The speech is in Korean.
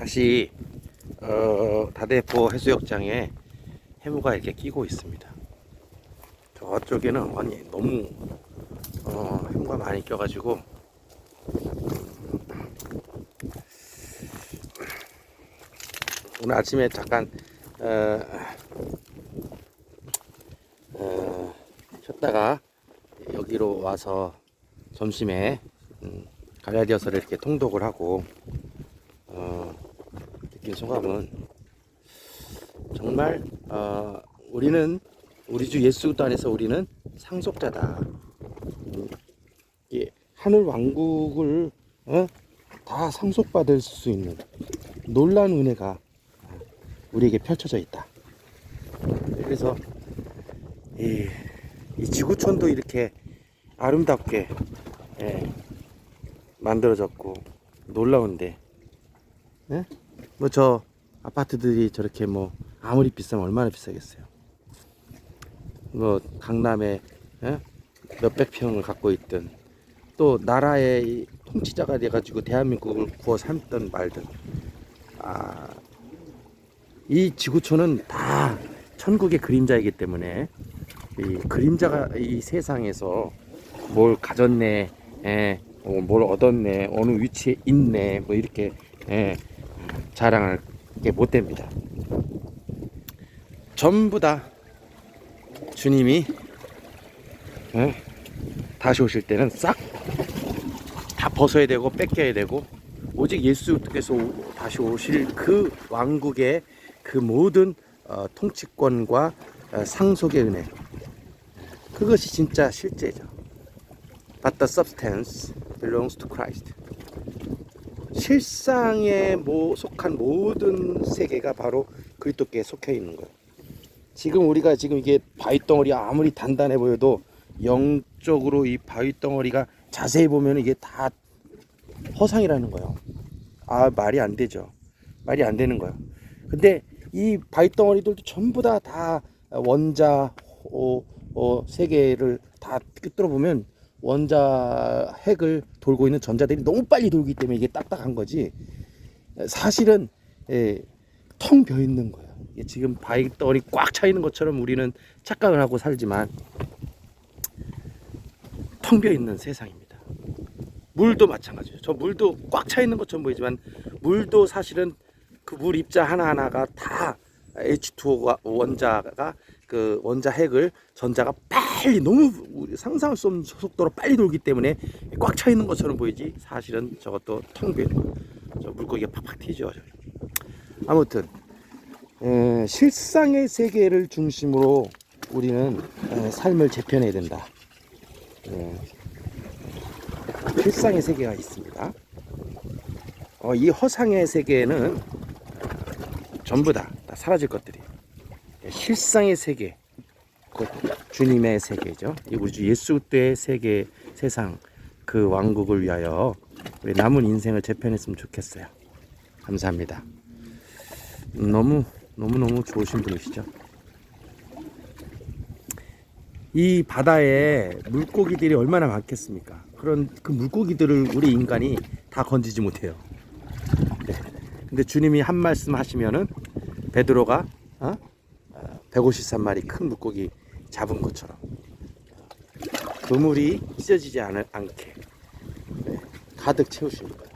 다시 어, 다대포 해수욕장에 해무가 이렇게 끼고 있습니다. 저쪽에는 아니 너무 어, 해무가 많이 껴가지고 오늘 아침에 잠깐 어, 어, 쉬었다가 여기로 와서 점심에 음, 갈라디아서를 이렇게 통독을 하고 어, 느낀 소감은 정말 어, 우리는 우리 주 예수 안에서 우리는 상속자다. 음, 이 하늘 왕국을 어? 다 상속받을 수 있는 놀라운 은혜가 우리에게 펼쳐져 있다. 그래서 이, 이 지구촌도 이렇게 아름답게 예, 만들어졌고 놀라운데 뭐 저 아파트들이 저렇게 뭐 아무리 비싸면 얼마나 비싸겠어요. 뭐 강남에 예? 몇백 평을 갖고 있던 또 나라의 이 통치자가 돼가지고 대한민국을 구워 삶던 말들 아, 이 지구촌은 다 천국의 그림자이기 때문에 이 그림자가 이 세상에서 뭘 가졌네, 예, 어, 뭘 얻었네, 어느 위치에 있네, 뭐 이렇게 예, 자랑할 게 못 됩니다. 전부 다 주님이 예, 다시 오실 때는 싹 다 벗어야 되고 뺏겨야 되고 오직 예수께서 오- 다시 오실 그 왕국의 그 모든 어, 통치권과 어, 상속의 은혜 그것이 진짜 실제죠. But the substance belongs to Christ. 실상에 모, 속한 모든 세계가 바로 그리스도께 속해 있는 거예요. 지금 우리가 지금 이게 바위 덩어리 아무리 단단해 보여도 영적으로 이 바위 덩어리가 자세히 보면 이게 다 허상이라는 거예요. 아 말이 안 되죠. 말이 안 되는 거예요. 근데 이 바위 덩어리들도 전부 다 다 원자 어, 어, 세계를 다 꿰뚫어 보면 원자 핵을 돌고 있는 전자들이 너무 빨리 돌기 때문에 이게 딱딱한 거지. 사실은 예, 텅 비어 있는 거예요. 이게 지금 바위 덩어리 꽉 차 있는 것처럼 우리는 착각을 하고 살지만 텅 비어 있는 세상입니다. 물도 마찬가지죠. 저 물도 꽉 차 있는 것처럼 보이지만 물도 사실은 그 물 입자 하나하나가 다 H2O가 원자가 그 원자 핵을 전자가 빨리 너무 상상할 수 없는 속도로 빨리 돌기 때문에 꽉 차 있는 것처럼 보이지 사실은 저것도 거예요. 저 물고기가 팍팍 튀죠. 아무튼 에, 실상의 세계를 중심으로 우리는 에, 삶을 재편해야 된다. 예. 실상의 세계가 있습니다. 어, 이 허상의 세계는 전부 다, 다 사라질 것들이. 실상의 세계, 곧 주님의 세계죠. 이 우리 주 예수 때의 세계, 세상, 그 왕국을 위하여 우리 남은 인생을 재편했으면 좋겠어요. 감사합니다. 음, 너무 너무 너무 좋으신 분이시죠. 이 바다에 물고기들이 얼마나 많겠습니까? 그런 그 물고기들을 우리 인간이 다 건지지 못해요. 네. 근데 주님이 한 말씀 하시면은 베드로가 어? 153마리 큰 물고기 잡은 것처럼 그물이 찢어지지 않을, 않게 네. 가득 채우십니다.